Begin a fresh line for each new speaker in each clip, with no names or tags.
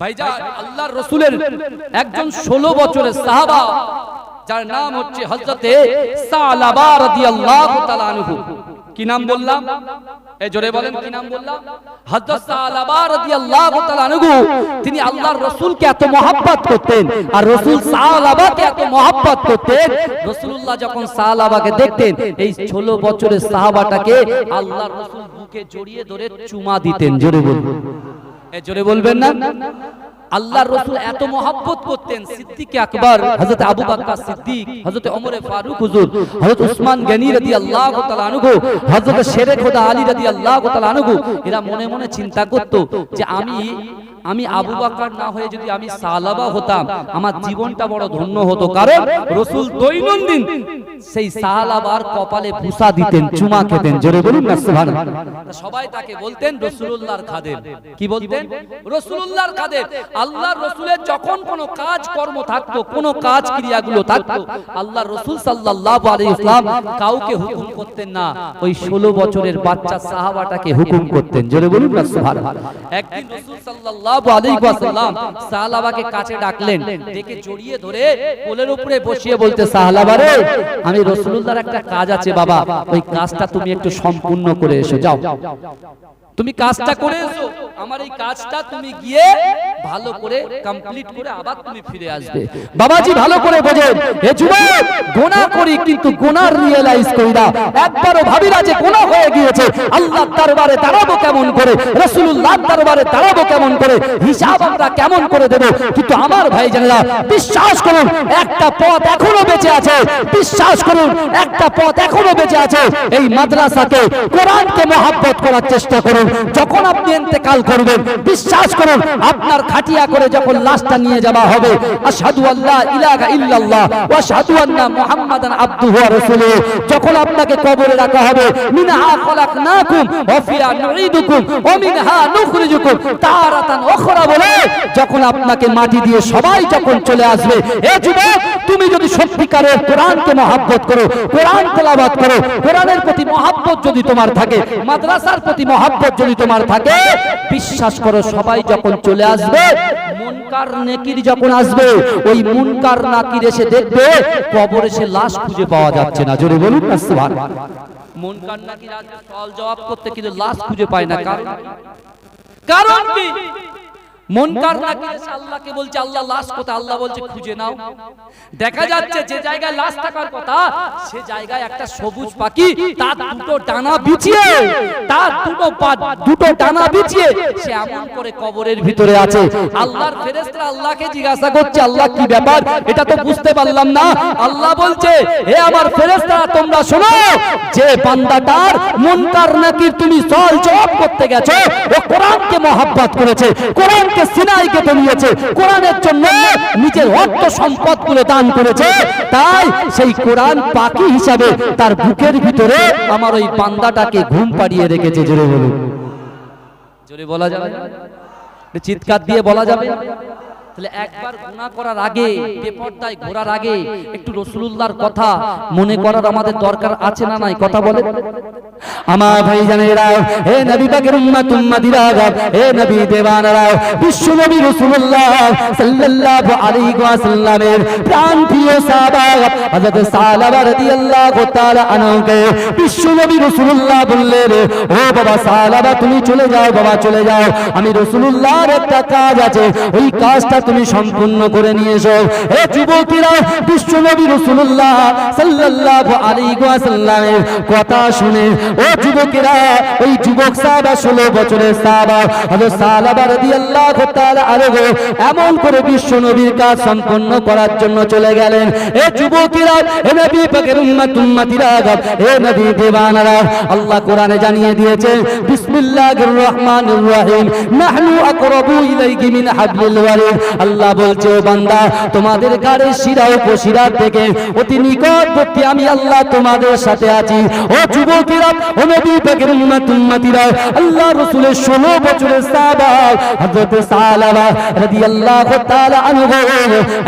ভাইজান আল্লাহর রসুলের একজন ষোলো বছরের সাহাবা যার নাম হচ্ছে হজরতে সালাবা রাদিয়াল্লাহু তাআলা আনহু। কি নাম বললাম? এই জোরে বলেন কি নাম বললাম? হযরত সালাবা রাদিয়াল্লাহু তাআলা আনহু তিনি আল্লাহর রাসূলকে এত মহব্বত করতেন আর রাসূল সালাবাকে এত মহব্বত করতেন। রাসূলুল্লাহ যখন সালাবাকে দেখতেন এই 16 বছরের সাহাবাটাকে আল্লাহর রাসূল বুকে জড়িয়ে ধরে চুমা দিতেন জোরে বলুন। এ জোরে বলবেন না? আল্লাহ রসুল এত মহাব্বত করতেন, সিদ্দিক আকবর হজরত আবু বাক্কা সিদ্দিক হজরত অমরে ফারুক হুজুর হজরত উসমান গনি আল্লাহ তালা আনহু হজরত শেরে খোদা আলী রাদিয়াল্লাহু তালা আনহু, এরা মনে মনে চিন্তা করত যে আমি আমি আবু বকর না হয়ে যদি আমি সালাবা হতাম আমার জীবনটা বড় ধন্য হতো। কারণ রসুল দৈনন্দিন সেই সালাবার কপালে ভুসা দিতেন চুমা খেতেন। জোরে বলুন না সুবহানাল্লাহ সবাই তাকে বলতেন রসুলুল্লাহর খাদেম। কি বলতেন? রসুলুল্লাহর খাদেম। আল্লাহর রসুলের যখন কোনো কাজ কর্ম থাকতো কোনো কাজ ক্রিয়াগুলো থাকতো আল্লাহ রসুল সাল্লাল্লাহু আলাইহি ইসলাম কাউকে হুকুম করতেন না। ওই 16 বছরের বাচ্চা সাহাবাটাকে হুকুম করতেন। জোরে বলুন না সুবহানাল্লাহ একদিন রসুল সাল্লাল্লাহু আলাইহি ওয়াসাল্লাম সাহাবাকে কাছে ডাকলেন, ডেকে জড়িয়ে ধরে কোলের উপরে বসিয়ে বলতে সাহাবা রে আমি রাসূলুল্লাহর একটা কাজ আছে বাবা, ওই কাজটা তুমি একটু সম্পূর্ণ করে এসো, যাও। তুমি কাজটা করে এসো আমার এই কাজটা তুমি গিয়ে ভালো করে কমপ্লিট করে আবার তুমি ফিরে আসবে। বাবাজি ভালো করে বোঝেন হে যুবক গোনা করি কিন্তু গোনার রিয়েলাইজ করি না। একবারও ভাবি না যে গোনা হয়ে গিয়েছে। আল্লাহর দরবারে দাঁড়াবো কেমন করে? রাসূলুল্লাহর দরবারে দাঁড়াবো কেমন করে? হিসাব আমরা কেমন করে দেব? কিন্তু আমার ভাই জানেরা বিশ্বাস করুন একটা পথ এখনও বেঁচে আছে। বিশ্বাস করুন একটা পথ এখনও বেঁচে আছে। এই মাদ্রাসাকে কোরআনকে মহাব্বত করার চেষ্টা করুন। যখন আপনি ইন্তেকাল করবেন, বিশ্বাস করুন, আপনার খাটিয়া করে যখন লাশটা নিয়ে যাওয়া হবে, আশহাদু আল্লাহ ইলাহা ইল্লাল্লাহ ওয়া আশহাদু আন্না মুহাম্মাদান আবদুহু ওয়া রাসূলুহু। যখন আপনাকে কবরে রাখা হবে, মিনহা খলাকনাকুম ওয়া ফিহা নুঈদুকুম ওয়া মিনহা নুখরিজুকুম। তারাতান উখরা বলে, যখন আপনাকে মাটি দিয়ে সবাই যখন চলে আসবে, এ যুবক, তুমি যদি সত্যিকারের কোরআনকে মহাব্বত করো, কোরআন তেলাওয়াত করো, কোরআনের প্রতি মহাব্বত যদি তোমার থাকে, মাদ্রাসার প্রতি মহাব্বত যদি তোমার থাকে, বিশ্বাস করো সবাই যখন চলে আসবে, মুনকার নেকির যখন আসবে, ওই মুনকার নাকির এসে দেখবে, কবরে সে লাশ খুঁজে পাওয়া যাচ্ছে না। জোরে বলুন না মুনকার নাকির আসবে সওয়াল জবাব করতে কিন্তু লাশ খুঁজে পায় না। কারণ? কারণ কি? জিজ্ঞাসা করছে, আল্লাহ কি ব্যাপার? এটা তো বুঝতে পারলাম না। আল্লাহ বলছে, হে আমার ফেরেশতা তোমরা শোনো, যে বান্দাটার মুনকার নাকির তুমি সল করতে গেছো কোরআনকে মহাব্বত করেছে, কোরআনকে সিনাই কেটে নিয়েছে, কোরআনের জন্য নিজের অর্থ সম্পদগুলো দান করেছে। তাই সেই কোরআন পাখি হিসাবে তার বুকের ভিতরে আমার ওই পান্দাটাকে ঘুম পাড়িয়ে রেখেছে, জোরে বলুন। জোরে বলা যাবে চিৎকার দিয়ে বলা যাবে তাহলে একবার গুনাহ করার আগে বেপরদায় ঘোরার আগে একটু রসুলুল্লাহর কথা মনে করার আমাদের দরকার আছে না নাই? কথা বলে আমার ভাই জানেরা হে নবী পাকের উম্মত উম্মতিরা হে নবী দেওয়ানারা বিশ্ব নবী রাসূলুল্লাহ সাল্লাল্লাহু আলাইহি ওয়াসাল্লামের প্রাণ প্রিয় সাহাবা হযরত সালাবা রাদিয়াল্লাহু তাআলা আনহুকে বিশ্ব নবী রাসূলুল্লাহ বললেন ও বাবা সালাবা তুমি চলে যাও বাবা চলে যাও। আমি রাসূলুল্লাহর একটা কাজ আছে ওই কাজটা তুমি সম্পূর্ণ করে নিয়ে হে যুবকেরা বিশ্ব নবী রাসূলুল্লাহ সাল্লাল্লাহু আলাইহি ওয়াসাল্লামের কথা শুনে, ও যুবকেরা, ওই যুবক সাহাবা 16 বছরের এমন করে বিশ্ব নবীর কাজ সম্পন্ন করার জন্য চলে গেলেন। এ যুবকেরা, এ এ দেওয়ানারা, আল্লাহ জানিয়ে দিয়েছে আল্লাহ বলছে, ও বান্দা, তোমাদের গাড়ির শিরা উপশিরা থেকে অতি নিকটবর্তী আমি আল্লাহ তোমাদের সাথে আছি। ও যুবকেরা,
ও নবী পাকের উম্মত উম্মতিরা, আল্লাহ রাসূলের 16 বছরের সাহাবা, হযরত সালাবা রাদিয়াল্লাহু তাআলা আনহু,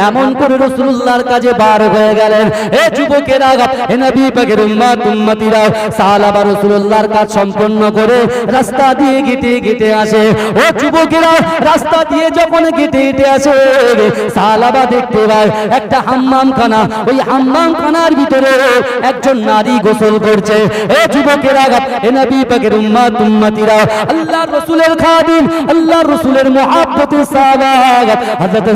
এমন করে রাসূলুল্লাহর কাছে বার হয়ে গেলেন। এ যুবকেরা, এ নবী পাকের উম্মত উম্মতিরা সালাবা রাসূলুল্লাহর কাজ সম্পন্ন করে রাস্তা দিয়ে গেটে গেটে আসে। ও যুবকেরা, রাস্তা দিয়ে যখন গেটে গেটে দেখতে পায়। একটা হাম্মাম খানা ওই হাম্মাম খানার ভিতরে একজন নারী গোসল করছে। এ এ নবী পাকের আল্লাহর রাসূলের খাদিম, আল্লাহর রাসূলের মুহাব্বতের হযরত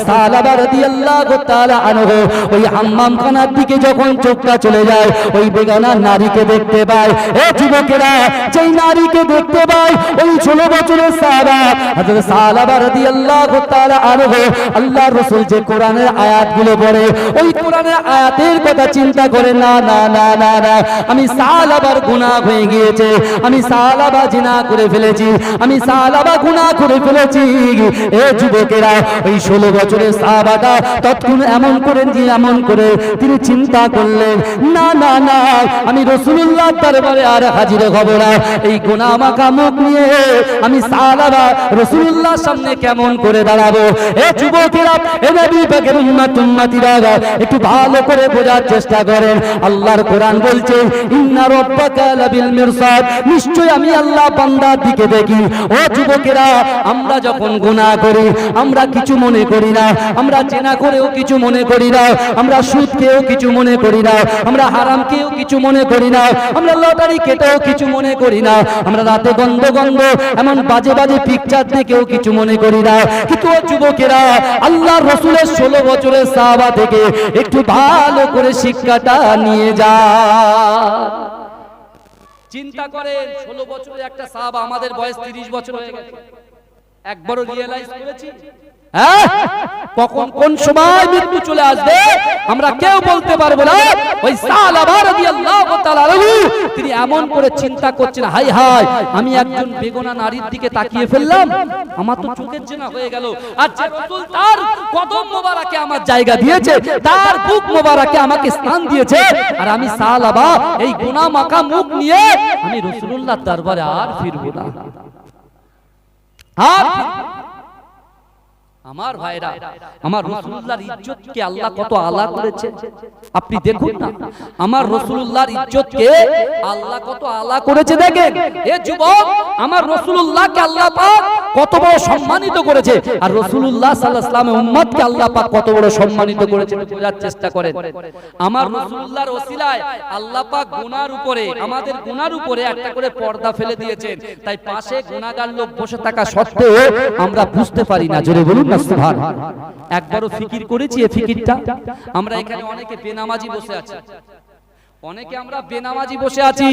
রাদিয়াল্লাহু তাআলা আনহু, ওই হাম্মাম খানার দিকে যখন চোখটা চলে যায়, ওই বেগানা নারীকে দেখতে পায়। এ যুবকেরা, যেই নারীকে দেখতে পায়, ওই 16 বছরের সাহাবা। হযরত সালাবা রাদিয়াল্লাহু তাআলা আনহু আল্লাহর রাসূল যে কোরআনের আয়াতগুলো পড়ে, ওই কোরআনের আয়াতের কথা চিন্তা করে, না না না না না, আমি সালাবার গুনাহ হয়ে গিয়েছে, আমি সালাবা জিনা করে ফেলেছি, আমি সালাবা গুনাহ করে ফেলেছি। এ যুবকেরা, ওই 16 বছরের সাহাবাটা তৎক্ষণ এমন করেন যে এমন করে তিনি চিন্তা করলেন, না না না, আমি রাসূলুল্লাহ দরবারে আর হাজির হব না, এই গুনাহ মাখা মুখ নিয়ে আমি সালাবা রসুল্লাহ সামনে কেমন করে দাঁড়াবো? এ যুবকেরা নবী পাকের উম্মত উম্মতিরা একটু ভালো করে বোঝার চেষ্টা করেন। আল্লাহর কোরআন বলছে, ইন্না রাব্বাকা লাবিল মিরসাদ। নিশ্চয় আমি আল্লাহ বান্দার দিকে দেখি। ও যুবকেরা, আমরা যখন গুনাহ করি, আমরা কিছু মনে করি না। আমরা চেনা করেও কিছু মনে করি না। আমরা সুদকেও কিছু মনে করি না। আমরা হারামকেও কিছু মনে করি না। আমরা লটারি কেটেও কিছু মনে করি না। আমরা রাতে গন্ধ গন্ধ, এমন বাজে বাজে পিকচার দেখেও কিছু মনে করি না। কিন্তু ও যুবকেরা আল্লাহর রসুলের ষোলো বছরের সাহাবা থেকে একটু ভালো করে শিক্ষাটা নিয়ে যা।
চিন্তা করেন, ষোলো বছরের একটা সাহাবা আমাদের বয়স তিরিশ বছর হয়ে গেছে। একবারও রিয়েলাইজ করেছি?
হ্যাঁ? কখন কোন সময় মৃত্যু চলে আসবে? আমরা কেউ বলতে পারব না। ওই তাআলা আনহু,
তিনি এমন করে চিন্তা করছেন হাই হাই আমি একজন বেগনা নারীর দিকে তাকিয়ে ফেললাম। আমার তো চোখের জেনা হয়ে গেল। তার কদম মোবারকে আমার জায়গা দিয়েছে, তার বুক মোবারকে আমাকে স্থান দিয়েছে। আর আমি সালাবা এই গুনাহ মাখা মুখ নিয়ে আমি রাসূলুল্লাহর দরবারে আর ফিরবো না। আর আমার ভাইরা আমার রসুল্লাহর ইজ্জতকে আল্লাহ কত আলা করেছে? আপনি দেখুন না আমার রসুল্লাহর ইজ্জতকে আল্লাহ কত আলা করেছে দেখেন? এ যুবক আমার রসুল্লাহকে আল্লাহ পাক কত বড় সম্মানিত করেছে। আর রসুল্লাহ সাল্লাহ সাল্লামের উম্মতকে আল্লাহ পাক কত বড় সম্মানিত করেছে বোঝার চেষ্টা করেন। আমার রসুল্লাহর ওসিলায় আল্লাহ পাক গুনার উপরে আমাদের গুনার উপরে একটা করে পর্দা ফেলে দিয়েছেন। তাই পাশে গুনাহগার লোক বসে থাকা সত্ত্বেও আমরা বুঝতে পারি না জোরে বলুন সুবহান একবারও ফিকির করেছি এই ফিকিরটা। আমরা এখানে অনেকে বেনামাজি বসে আছি। অনেকে আমরা বেনামাজি বসে আছি।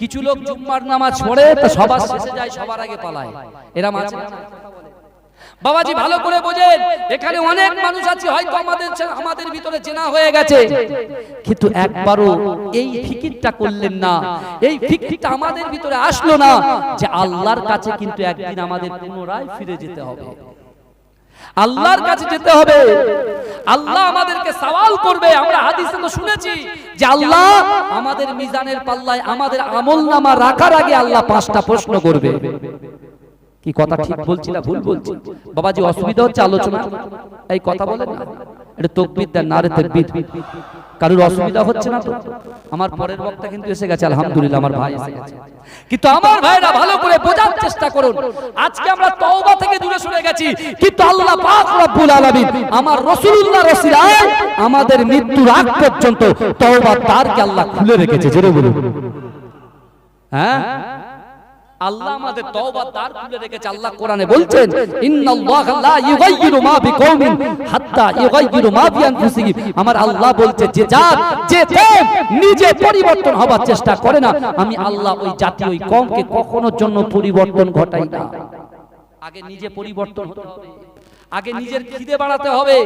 কিছু লোক জুম্মার নামাজ পড়ে তো সবার শেষে যায় সবার আগে পালায়। এরা মাঝে বাবাজি ভালো করে বোঝেন। এখানে অনেক মানুষ আছে হয়তো আমাদের আমাদের ভিতরে চেনা হয়ে গেছে। কিন্তু একবারও এই ফিকিরটা করলেন না। এই ফিকিরটা আমাদের ভিতরে আসলো না যে আল্লাহর কাছে কিন্তু একদিন আমাদের পুনরায় ফিরে যেতে হবে আল্লাহর কাছে যেতে হবে। আল্লাহ আমাদেরকে সওয়াল করবে। আমরা হাদিসে তো শুনেছি যে আল্লাহ আমাদের মিজানের পাল্লায় আমাদের আমলনামা রাখার আগে আল্লাহ পাঁচটা প্রশ্ন করবে। কি কথা ঠিক বলছি না? ভুল বলছি। বাবাজি অসুবিধা হচ্ছে আলোচনা এই কথা বলেন না। এটা তকবিদ দেন না রে তকবির। কারোর অসুবিধা হচ্ছে না তো? আমার পরের বক্তা কিন্তু এসে গেছে, আলহামদুলিল্লাহ, আমার ভাই এসে গেছে। কিন্তু আমার ভাইরা ভালো করে বোঝার চেষ্টা করুন। আজকে আমরা তওবা থেকে দূরে সরে গেছি। কিন্তু আল্লাহ পাক রব্বুল আলামিন আমার রাসূলুল্লাহ রাসূলায় আমাদের মৃত্যুর আগ পর্যন্ত তওবা দ্বারকে আল্লাহ খুলে রেখেছে, জোরে বলুন। হ্যাঁ? আল্লাহ আমাদের তওবা দ্বার খুলে রেখেছে আল্লাহ কোরআনে বলছেন ইন্নাল্লাহা লা ইউগাইয়িরু মা বিকওমিন হাত্তা ইউগাইয়িরু মা বিআনফুসিহিম। আমার আল্লাহ বলছে যে জাত যে কম নিজে পরিবর্তন হবার চেষ্টা করে না আমি আল্লাহ ওই জাতি ওই কমকে কখনো জন্য পরিবর্তন ঘটাই না। আগে নিজে পরিবর্তন হতে হবে। আগে নিজের খিদে বাড়াতে হবে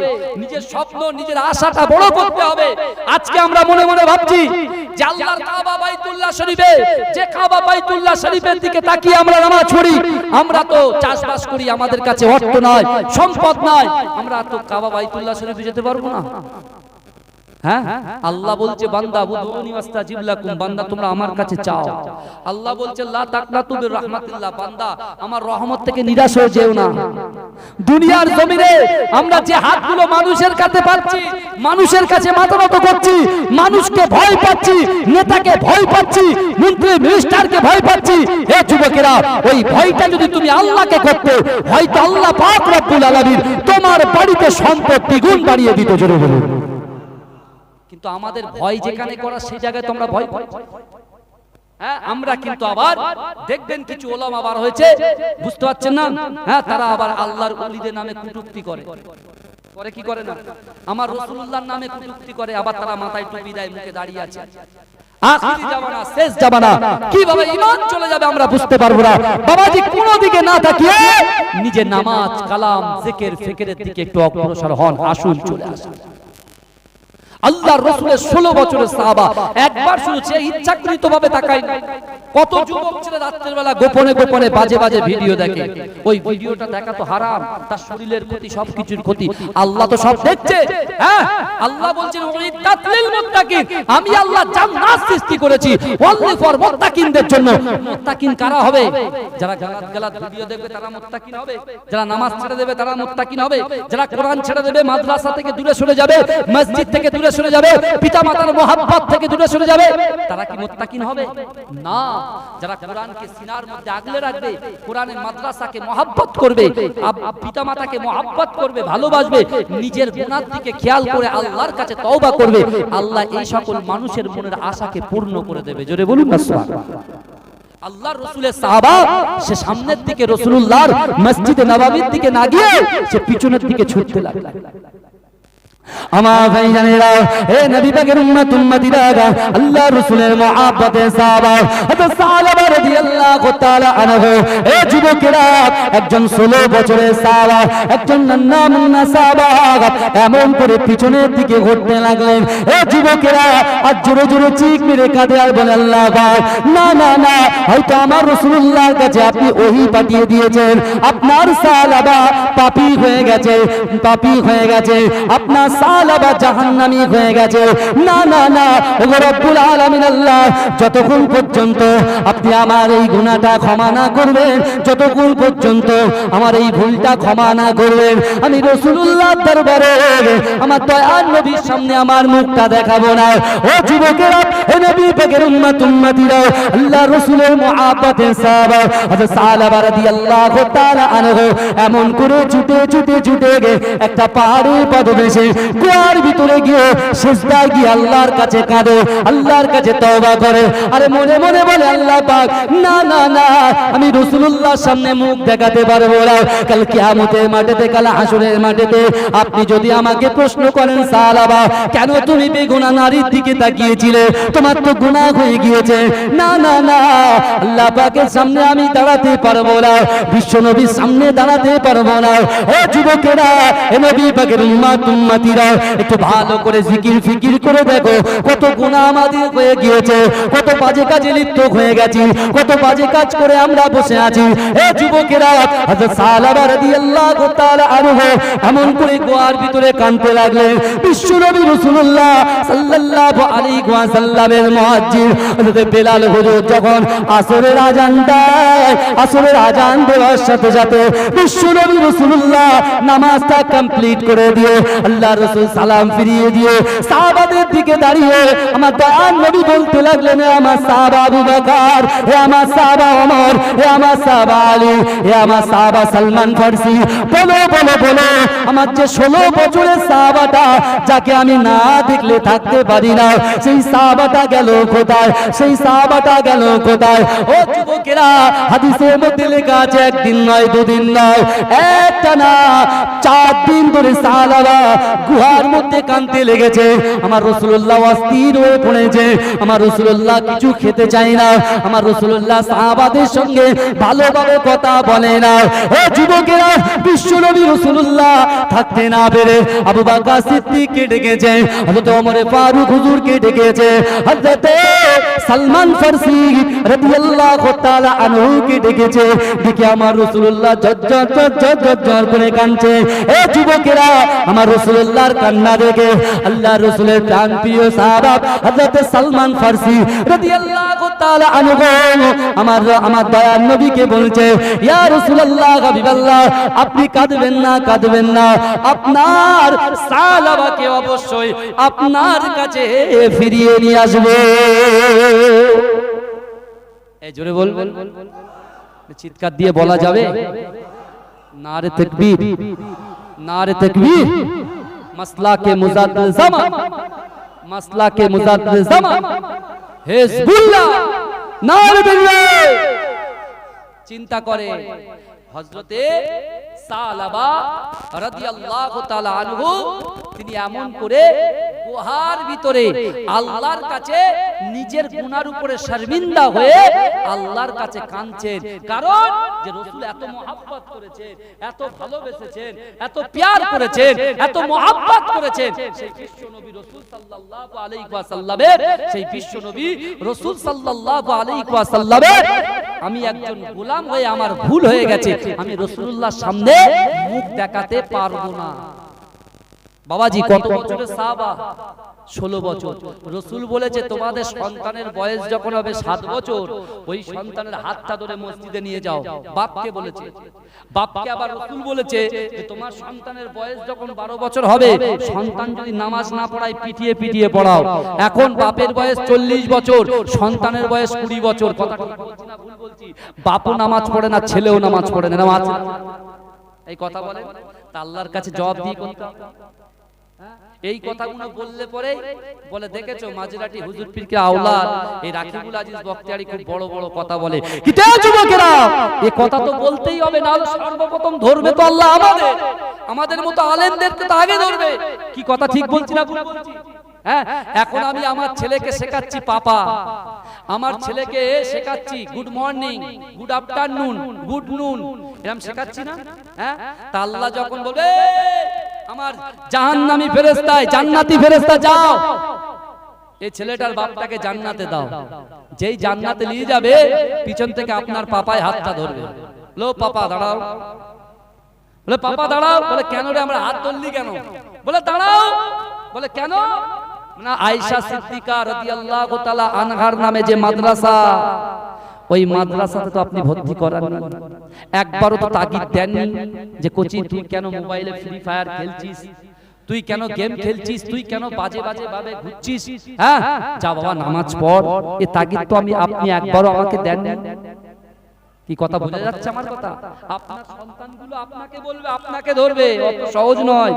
নিজের স্বপ্ন নিজের আশাটা বড় করতে হবে। আজকে আমরা মনে মনে ভাবছি যে আল্লাহর কাবা বাইতুল্লাহ শরীফে যে কাবা বাইতুল্লাহ শরীফের দিকে তাকিয়ে আমরা নামাজ পড়ি। আমরা তো চাষবাস করি আমাদের কাছে অর্থ নয় সম্পদ নয় আমরা তো কাবা বাইতুল্লাহ শরীফে যেতে পারব না। হ্যাঁ? আল্লাহ বলছে বান্দা বুদুনি ওয়াস্তাজিব বান্দা তোমরা আমার কাছে চাও। আল্লাহ বলছে লা তাকনাতু বির রাহমাতিল্লাহ বান্দা আমার রহমত থেকে নিরাশ হয়ে যেও না। দুনিয়ার জমিনে আমরা যে হাতগুলো মানুষের কাছে পাচ্ছি মানুষের কাছে মাথা নত করছি মানুষকে ভয় পাচ্ছি নেতাকে ভয় পাচ্ছি মন্ত্রী মিনিস্টারকে ভয় পাচ্ছি। এ যুবকেরা ওই ভয়টা যদি তুমি আল্লাহকে করতে হয়তো আল্লাহ পাক রব্বুল আলামিন তোমার বাড়িতে সম্পদ দ্বিগুণ বাড়িয়ে দিত জোরে বলুন। কিন্তু আমাদের ভয় যেখানে করা সেই জায়গায় তোমরা ভয় পাই হ্যাঁ আমরা কিন্তু আবার দেখবেন কিছু ওলাম আবার হয়েছে বুঝতে পারছেন না? হ্যাঁ তারা আবার আল্লাহর ওলিদের নামে কটূক্তি করে। করে কি করে না? আমার রাসূলুল্লাহর নামে কটূক্তি করে আবার তারা মাথায় টুপি দেয় মুখে দাঁড়িয়ে আছে। আখিরি জামানা শেষ জামানা। কীভাবে ঈমান চলে যাবে আমরা বুঝতে পারব না। বাবাজি কোন দিকে না তাকিয়ে নিজে নামাজ কালাম জিকির ফিকিরের দিকে একটু অগ্রসর হন আসুন চলে আসুন। আল্লাহর রসুলের ষোলো বছরের সাহাবা। একবার শুধু সে ইচ্ছাকৃত ভাবে তাকাই কত যুবক ছেলে রাত্রের বেলা গোপনে গোপনে বাজে বাজে ভিডিও দেখে। ওই ভিডিওটা দেখা তো হারাম। তার শরীরের ক্ষতি সবকিছুর ক্ষতি। আল্লাহ তো সব দেখছে। হ্যাঁ? আল্লাহ বলছেন ওয়াইতাতলিল মুত্তাকিন। আমি আল্লাহ জান্নাত সৃষ্টি করেছি। অনলি ফর মুত্তাকিনদের জন্য। মুত্তাকিন কারা হবে? যারা গালাত গালাত ভিডিও দেখবে তারা মুত্তাকিন হবে। যারা নামাজ ছেড়ে দেবে তারা মুত্তাকিন হবে। যারা কোরআন ছেড়ে দেবে মাদ্রাসা থেকে দূরে সরে যাবে মসজিদ থেকে দূরে সরে যাবে পিতা মাতার মোহাব্বত থেকে দূরে সরে যাবে। তারা কি মুত্তাকিন হবে? না। যারা কোরআনকে সিনার মধ্যে আগলে রাখবে কোরআনের মাদ্রাসাকে মোহাব্বত করবে পিতা মাতাকে মোহাব্বত করবে, ভালোবাসবে, নিজের গুনার দিকে খেয়াল করে আল্লাহর কাছে তওবা করবে, আল্লাহ এই সকল মানুষের মনের আশাকে পূর্ণ করে দেবে। জোরে বলুন না আল্লাহর রসুলের সাহাবা, সে সামনের দিকে রসুলুল্লাহর মসজিদে নবাবির দিকে না গিয়ে সে পিছনের দিকে ছুটতে লাগল।
একজন 16 বছরের একজন এমন করে পিছনের দিকে ঘুরতে লাগলেন। এ যুবকেরা, আর জোরে জোরে চিক মেরে কাঁদে আর বলে, আল্লাহ না না না, হয়তো আমার রাসূলুল্লাহর কাছে আপনি ওহী পাঠিয়ে দিয়েছেন। আপনার সাহাবা পাপী হয়ে গেছে, পাপী হয়ে গেছে। আপনার সালাবা জাহান্নামী হয়ে গেছে। না না না রব্বুল আলামিন আল্লাহ, যতক্ষণ পর্যন্ত আপনি আমার এই গুনাহটা ক্ষমা না করবেন, যতক্ষণ পর্যন্ত আমার এই ভুলটা ক্ষমা না করবেন, আমি রাসূলুল্লাহ দরবারে আমার দয়ার নবীর সামনে আমার মুখটা দেখাবো না। ও যুবকেরা, ও নবী পাকের উম্মত, উম্মতিরা আল্লাহ রাসূলের মুহাব্বতে সাহাবা, হযরত সালাবা রাদিয়াল্লাহু তাআলা আনহু, এমন করে ছুটে ছুটে ছুটে গে একটা পাহাড়ের পদদেশে কুয়ার ভিতরে গিয়ে সেজদায় গিয়ে আল্লাহর কাছে কাঁদে, আল্লাহর কাছে তওবা করে। আরে মনে মনে বলে, আল্লাহ পাক, না না না, আমি রাসূলুল্লাহর সামনে মুখ দেখাতে পারব না। কাল কিয়ামতের মাঠেতে, কাল হাসরের মাঠেতে আপনি যদি আমাকে প্রশ্ন করেন সালাবা কেন তুমি বেগুনা নারীর দিকে তাকিয়েছিলে? তোমার তো গুনাহ হয়ে গিয়েছে। না না না, আল্লাহ পাকের সামনে আমি দাঁড়াতে পারব না। বিশ্ব নবীর সামনে দাঁড়াতে পারব না। ও যুবকেরা এ নবী পাকের উম্মাত উম্মাতিরা একটু ভালো করে জিকির ফিকির করে দেখো। কত গুনাহ আমাদের হয়ে গিয়েছে, কত বাজে কাজে লিপ্ত হয়ে গেছি, কত বাজে কাজ করে আমরা বসে আছি। এ যুবকেরা নামাজটা কমপ্লিট করে দিয়ে আল্লাহ রাসূল সালাম ফিরিয়ে দিয়ে সাহাবাদের দিকে দাঁড়িয়ে আমার দয়ার নবী বলতে লাগলেন, "এ আমার সাহাবা আবু বকর হে আমার সাহাবা ওমর হে আমার সাহাবা আলী হে আমার সাহাবা সালমান ফারসি। বলো বলো বলো, আমার যে ষোলো বছরের সাহাবাটা, যাকে আমি না দেখলে থাকতে পারি না, সেই সাহাবাটা গেল কোথায়? সেই সাহাবাটা গেল কোথায়? ও যুবকেরা, হাদিসের মধ্যে লেখা আছে, একদিন নয়, দুদিন নয়, একটা না, চার দিন ধরে সাহাবা গুহার মধ্যে কানতে লেগেছে। আমার রসুল্লাহ অস্থির হয়ে পড়েছে। আমার রসুল্লাহ কিছু খেতে চায় না। আমার রসুল্লাহ সাহাবাদের সঙ্গে ভালোভাবে কথা বলে না। ও যুবকেরা, বিশ্বনবী রসুল্লাহ থাকতে না পেরে আবু সিদ্দিককে ডেকেছে ফারুক হুজুরকে ডেকেছে সালমান ফারসি তাআলা আনহুকে ডেকেছে। ডেকে আমার জজ্জর করে কাঁদছে। এ যুবকেরা, আমার রাসূলুল্লাহর কান্না দেখে আল্লাহ রাসূলের প্রাণ প্রিয় সাহাবা হযরত সালমান ফারসি রাদিয়াল্লাহু তাআলা আনহু, আমার আমার দয়ার নবীকে বলছে, ইয়া রাসূলুল্লাহ, হাবিবাল্লাহ, আপনি কাঁদবেন না কাঁদবেন না। আপনার সালাবাকে অবশ্যই আপনার কাছে ফিরিয়ে নিয়ে আসবে। এই জোরে বলবেন চিৎকার দিয়ে বলা যাবে? নারে তাকবীর নারে তাকবীর। মাসলা কে মুজাদ্দিদ জামান মাসলা কে মুজাদ্দিদ জামান। হিজবুল্লাহ নারে তাকবীর চিন্তা করে। হযরতে সালাবা রাদিয়াল্লাহু তাআলা আনহু, তিনি এমন করে গুহার ভিতরে আল্লাহর কাছে নিজের গুনার উপরে শর্মিন্দা হয়ে আল্লাহর কাছে কাঁদছেন। কারণ যে রাসূল এত মহব্বত করেছেন, এত ভালোবেসেছেন, এত প্যার করেছেন, এত মহব্বত করেছেন, সেই বিশ্ব নবী রাসূল সাল্লাল্লাহু আলাইহি ওয়াসাল্লামের, সেই বিশ্ব নবী রাসূল সাল্লাল্লাহু আলাইহি ওয়াসাল্লামের, আমি একজন গোলাম হয়ে আমার ভুল হয়ে গেছে, আমি রাসূলুল্লাহর সামনে মুখ দেখাতে পারব না। বাবাজি কত বছরের সাহাবা? ষোলো বছর। রসুল বলেছে তোমাদের সন্তানের বয়স যখন হবে সাত বছর ওই সন্তানের হাতটা ধরে মসজিদে নিয়ে যাও। বাপকে বলেছে। বাপকে আবার রসুল বলেছে যে তোমার সন্তানের বয়স যখন বারো বছর হবে সন্তান যদি নামাজ না পড়ায় পিটিয়ে পিটিয়ে পড়াও। এখন বাপের বয়স চল্লিশ বছর সন্তানের বয়স কুড়ি বছর। কথা বলছি না ভুল বলছি? বাপও নামাজ পড়ে না ছেলেও নামাজ পড়ে না নামাজ এই কথা বলে তা আল্লাহর কাছে জবাব দিয়ে করতে এই কথাগুলো বললে পরে বলে দেখেছ মাঝরাটি হুজুর পীরকে আওলাদ। এই রাকিবুল আজিজ বক্তিয়ারি খুব বড় বড় কথা বলে। কিতে যুবকেরা এই কথা তো বলতেই হবে না সর্বপ্রথম ধরবে তো আল্লাহ আমাদের। আমাদের মতো আলেমদেরকে তো আগে ধরবে। কি কথা ঠিক বলছি না ভুল বলছি? হ্যাঁ এখন আমি আমার ছেলেকে শেখাচ্ছি পাপা। আমার ছেলেকে শেখাচ্ছি good morning good afternoon good noon এরকম শেখাচ্ছি না? হ্যাঁ? তা আল্লাহ যখন বলবে আমার জাহান্নামী ফেরেস্তায় জান্নাতি ফেরেস্তা যাও। এই ছেলেটার বাপটাকে জান্নাতে দাও। যেই জান্নাতে নিয়ে যাবে, পিছন থেকে আপনার পাপায় হাতটা ধরবে। লো পাপা, দাঁড়াও। বলে, পাপা, দাঁড়াও। বলে, কেন রে, আমরা হাত ধরলি কেন? বলে, দাঁড়াও। বলে, কেন? না, আয়েশা সিদ্দিকা রাদিয়াল্লাহু তাআলা আনহার নামে যে মাদ্রাসা ওই মাদ্রাসাতে তো আপনি ভর্তি করাননি। একবারও তো তাগিদ দেননি যে কোচি তুই কেন মোবাইলে ফ্রি ফায়ার খেলছিস? তুই কেন গেম খেলছিস? তুই কেন বাজে বাজে ভাবে ঘুরছিস? হ্যাঁ? যা বাবা, নামাজ পড়। এ তাগিদ তো আমি, আপনি একবারও আমাকে দেননি। কি কথা বোঝা যাচ্ছে আমার কথা? আপনার সন্তানগুলো আপনাকে বলবে আপনাকে ধরবে। অত সহজ নয়।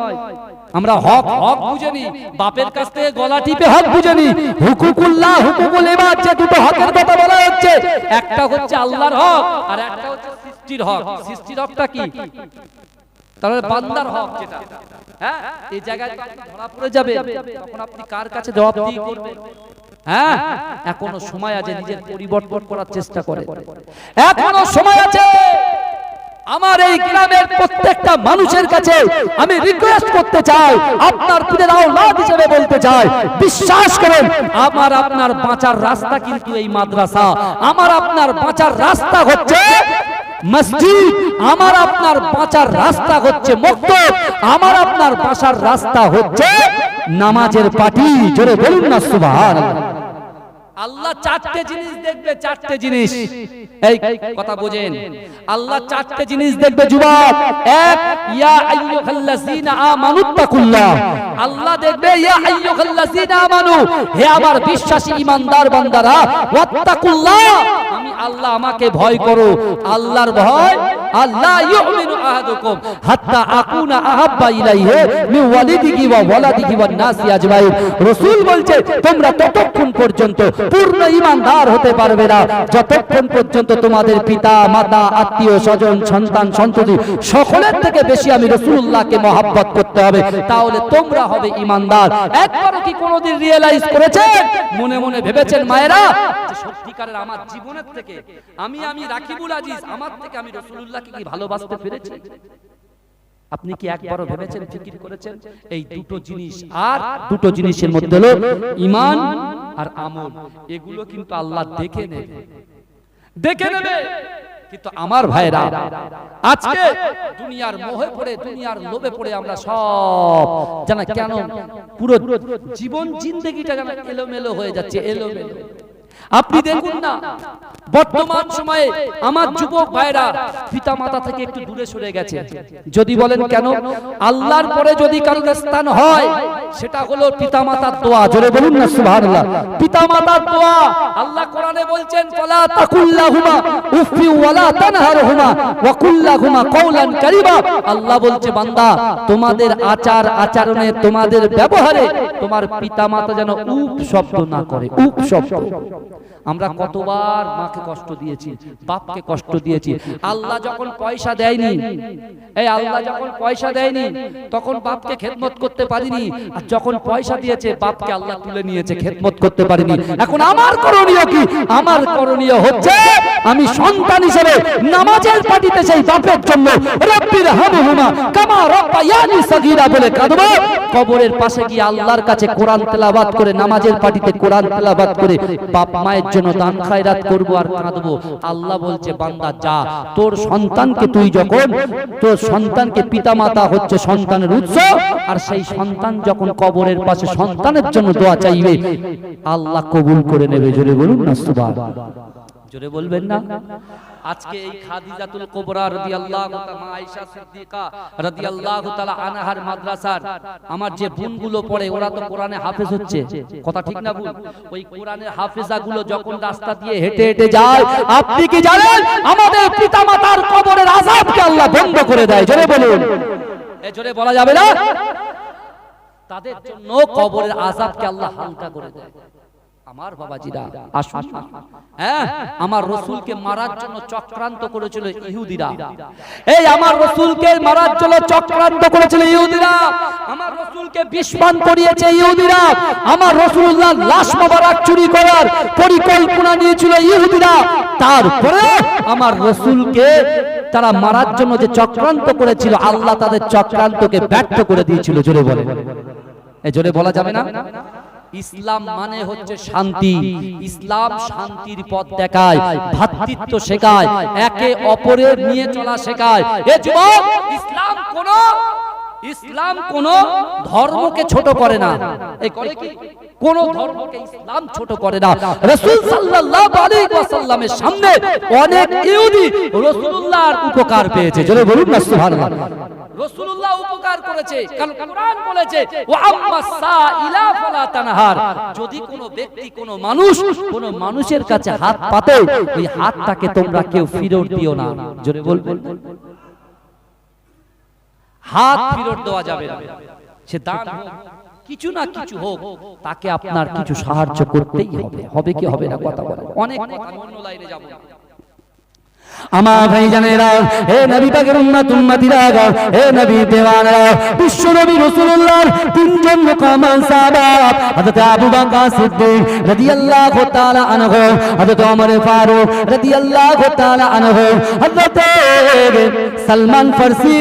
আমরা হক হক বুঝেনি বাপের কাছ থেকে গলা টিপে হক বুঝেনি হুকুকুল্লাহ হুকুকুল ইবাদ যে দুটো হকের কথা বলা হচ্ছে। একটা হচ্ছে আল্লাহর হক আর একটা হচ্ছে সৃষ্টির হক। সৃষ্টির হকটা কি? তাহলে বান্দার হক যেটা। হ্যাঁ? এই জায়গায় ধরা পড়ে যাবে তখন আপনি কার কাছে জবাবদিহি করবেন? হ্যাঁ এখনও সময় আছে নিজের পরিবর্তন করার চেষ্টা করে। এখনও সময় আছে। আমার এই গ্রামের প্রত্যেকটা মানুষের কাছে আমি রিকোয়েস্ট করতে চাই। আপনার পীরের আওলাদ হিসেবে বলতে চাই। বিশ্বাস করেন আমার আপনার বাঁচার রাস্তা কিন্তু এই মাদ্রাসা। আমার আপনার বাঁচার রাস্তা হচ্ছে মসজিদ। আমার আপনার বাঁচার রাস্তা হচ্ছে মক্তব। আমার আপনার বাঁচার রাস্তা হচ্ছে নামাজের পাটি। জোরে বলুন না সুবহানাল্লাহ। আল্লাহ চারটে জিনিস দেখবে চারটে জিনিস। এই কথা বোঝেন। আল্লাহ চারটে জিনিস দেখবে যুবক। এক ইয়া আইয়ুহাল্লাযিনা আমানুত্তাকুল্লাহ আল্লাহ দেখবে ইয়া আইয়ুহাল্লাযিনা আমানু। হে আমার বিশ্বাসী ঈমানদার বান্দারা ওয়াত্তাকুল্লাহ। আমি আল্লাহ আমাকে ভয় করো। আল্লাহর ভয় আল্লাহ ইউমিনু আহাদুকুম। হাত্তা আকুনা আহাব্বা ইলাইহি মিন ওয়ালিদিহি ওয়া ওয়ালাদিহি ওয়ান নাসি আজমাইন। রাসূল বলছে তোমরা ততক্ষণ পর্যন্ত পূর্ণ ঈমানদার হতে পারবে না। যতক্ষণ পর্যন্ত তোমাদের পিতা, মাতা, আত্মীয়, স্বজন, সন্তান, সন্ততি সকলের থেকে বেশি আমি রাসূলুল্লাহকে মহব্বত করতে হবে, তাহলে তোমরা হবে ঈমানদার একবারও কি কোনোদিন রিয়েলাইজ করেছেন? মনে মনে ভেবেছেন, মায়েরা সত্যিকারের আমার জীবনের থেকে আমি আমি রাকিবুল আজিজ, আমার থেকে আমি রাসূলুল্লাহকে কি ভালোবাসতে পেরেছি?
আপনি কি একবারও ভেবেছেন ফিকির করেছেন? এই দুটো জিনিস আর দুটো জিনিসের মধ্যে হলো ইমান আর আমল। এগুলো কিন্তু আল্লাহ দেখে নেবে। দেখে নেবে। কিন্তু আমার ভাইরা আজকে দুনিয়ার মোহে পড়ে দুনিয়ার লোভে পড়ে আমরা সব জানা কেন পুরো জীবন জিন্দগিটা যেন এলোমেলো হয়ে যাচ্ছে। এলোমেলো। আপনি দেখুন না। বর্তমান সময়ে আমার যুবক ভাইরা পিতা মাতা থেকে একটু দূরে সরে গেছে। যদি বলেন কেন? আল্লাহর পরে যদি কারোর স্থান হয় সেটা হলো পিতা মাতার দোয়া। জোরে বলুন না সুবহানাল্লাহ। পিতা মাতার দোয়া। আল্লাহ কোরআনে বলছেন ফালা তাকুল্লাহুমা উফি ওয়ালা তানহারহুমা ওয়া কুল্লাহুমা কওলান কারীমা আল্লাহ বলছে বান্দা তোমাদের আচার আচরণে তোমাদের ব্যবহারে তোমার পিতা মাতা যেন উপ শব্দ না করে। উপ শব্দ। 없어. আমরা কতবার মাকে কষ্ট দিয়েছি বাপকে কষ্ট দিয়েছি। আল্লাহ যখন পয়সা দেয়নি এই আল্লাহ যখন পয়সা দেয়নি তখন বাপকে খেদমত করতে পারিনি। আর যখন পয়সা দিয়েছে বাপকে আল্লাহ তুলে নিয়েছে খেদমত করতে পারিনি। এখন আমার করণীয় কি? আমার করণীয় হচ্ছে আমি সন্তান হিসেবে নামাজের পাটিতে সেই বাপের জন্য রব্বির হামহুমা কামা রব্বায়ানি সাগীরা বলে কাঁদবো। কবরের পাশে গিয়ে আল্লাহর কাছে কোরআন তেলাওয়াত করে নামাজের পাটিতে কোরআন তেলাওয়াত করে বাপ মায়ের জন্য দান খায়রাত করব আর কাঁদবো। আল্লাহ বলছে, বান্দা, যা। তোর সন্তানকে তুই যখন তোর সন্তানকে পিতামাতা হচ্ছে সন্তানের উৎস, আর সেই সন্তান যখন কবরের পাশে সন্তানের জন্য দোয়া চাইবে, আল্লাহ কবুল করে নেবে। জোরে বলুন না জোরে বলবেন না? আজকে এই খাদিজাতুল কুবরা রাদিয়াল্লাহু তাআলা আয়েশা সিদ্দিকা রাদিয়াল্লাহু তাআলা আনহার মাদ্রাসার, আমার যে বোনগুলো পড়ে, ওরা তো কোরআনে হাফেজ হচ্ছে। কথা ঠিক না ভুল? ওই কোরআনের হাফেজাগুলো যখন রাস্তা দিয়ে হেঁটে হেঁটে যায়, আপনি কি জানেন? আমাদের পিতামাতার কবরের আযাবকে আল্লাহ বন্ধ করে দেয়। জোরে বলুন। এ জোরে বলা যাবে না? তাদের জন্য কবরের আযাবকে আল্লাহ হালকা করে দেয়। আমার বাবাজিরা আসুন। হ্যাঁ আমার রসুলকে মারার জন্য চক্রান্ত করেছিল ইহুদিরা। এই আমার রসুলকে মারার জন্য চক্রান্ত করেছিল ইহুদিরা। আমার রসুলকে বিস্মান করিয়েছে ইহুদিরা। আমার রসুল্লাহ লাশ মোবারক চুরি করার পরিকল্পনা নিয়েছিল ইহুদিরা। তারপরে আমার রসুলকে তারা মারার জন্য যে চক্রান্ত করেছিল আল্লাহ তাদের চক্রান্তকে ব্যর্থ করে দিয়েছিল জোরে বলে এ জোরে বলা যাবে না? ইসলাম মানে হচ্ছে শান্তি। ইসলাম শান্তির পথ দেখায় ভ্রাতৃত্ব শেখায় একে অপরের নিয়ে চলা শেখায়। এ যুবক ইসলাম কোন ইসলাম কোন ধর্মকে ছোট করে না। এই করে কি? কোন ধর্মকে ইসলাম ছোট করে না। রাসূল সাল্লাল্লাহু আলাইহি ওয়াসাল্লামের সামনে অনেক ইহুদি রাসূলুল্লাহর উপকার পেয়েছে। জোরে বলুন না সুবহানাল্লাহ। রাসূলুল্লাহ উপকার করেছে। কারণ কোরআন বলেছে ওয়া আম্মা সাইলা ফালা তানহার। যদি কোনো ব্যক্তি কোনো মানুষ কোনো মানুষের কাছে হাত পাতে ওই হাতটাকে তোমরা কেউ ফিরত দিও না। জোরে বলবেন? হাত ফিরত দেওয়া যাবে না। সে দান কিছু না কিছু হোক তাকে আপনার কিছু সাহায্য করতেই হবে। হবে কি হবে না কথা বলে। অনেক অন্য লাইনে যাব।
আমার ভাই জানেরা, হে নবী পাকের উম্মত, উম্মতিরা হে নবী দেওয়ানা বিশ্ব নবী রাসূলুল্লাহর তিনজন মুকামান সাহাবা, হযরত আবু বকর সিদ্দিক রাদিয়াল্লাহু তাআলা আনহু, হযরত ওমর ফারুক রাদিয়াল্লাহু তাআলা আনহু, হযরত সালমান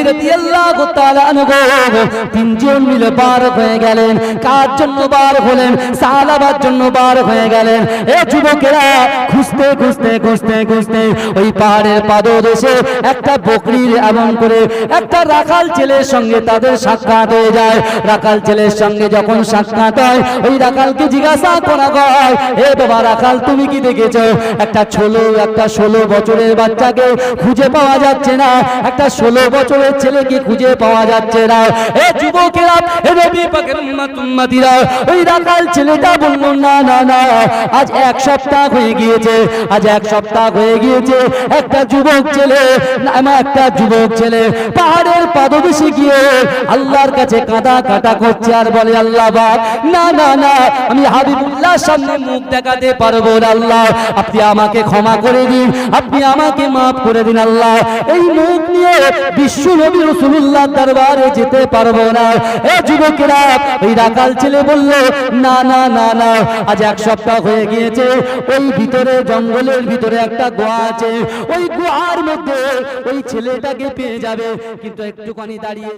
রাদিয়াল্লাহু তাআলা আনহু তিনজন মিলে হয়ে গেলেন। কার জন্য হলেন? সাহাবার জন্য হয়ে গেলেন। এ যুবকেরা খুঁজতে খুঁজতে খুঁজতে খুঁজতে ওই পাহাড়ের পাদদেশে একটা বকরির এমন করে একটা রাখাল ছেলের সঙ্গে তাদের সাক্ষাৎ হয়ে যায়। রাখাল ছেলের সঙ্গে যখন সাক্ষাৎ হয়, ওই রাখালকে জিজ্ঞাসা করা হয়, এ বাবা রাখাল, তুমি কি দেখেছ? একটা ছোলো একটা ষোলো বছরের বাচ্চাকে খুঁজে পাওয়া যাচ্ছে না। একটা ষোলো বছরের ছেলেকে খুঁজে পাওয়া যাচ্ছে না। এ যুবকেরা, এ উম্মত, উম্মতিরা, ওই রাখাল ছেলেটা বলল, না না না, আজ এক সপ্তাহ হয়ে গিয়েছে, আজ এক সপ্তাহ হয়ে গিয়েছে, একটা যুবক ছেলে আমার একটা যুবক ছেলে, পাহাড়ের পাদদেশে গিয়ে আল্লাহর কাছে কাঁদা কাটা করছে আর বলে, আল্লাহ বাপ না না না, আমি হাবিবুল্লাহ সামনে মুখ দেখাতে পারব না, আল্লাহ, আপনি আমাকে ক্ষমা করে দিন, আপনি আমাকে মাফ করে দিন, আল্লাহ, এই মুখ নিয়ে বিশ্ব নবী রসুল্লাহ দরবারে যেতে পারব না। এ যুবকেরা, ওই রাকাল ছেলে বলল, না না না না, আজ এক সপ্তাহ হয়ে গিয়েছে, ওই ভিতরে জঙ্গলের ভিতরে একটা গোয়া আছে, ওই গুহার মধ্যে ওই ছেলেটাকে পেয়ে যাবে। কিন্তু একটুখানি দাঁড়িয়ে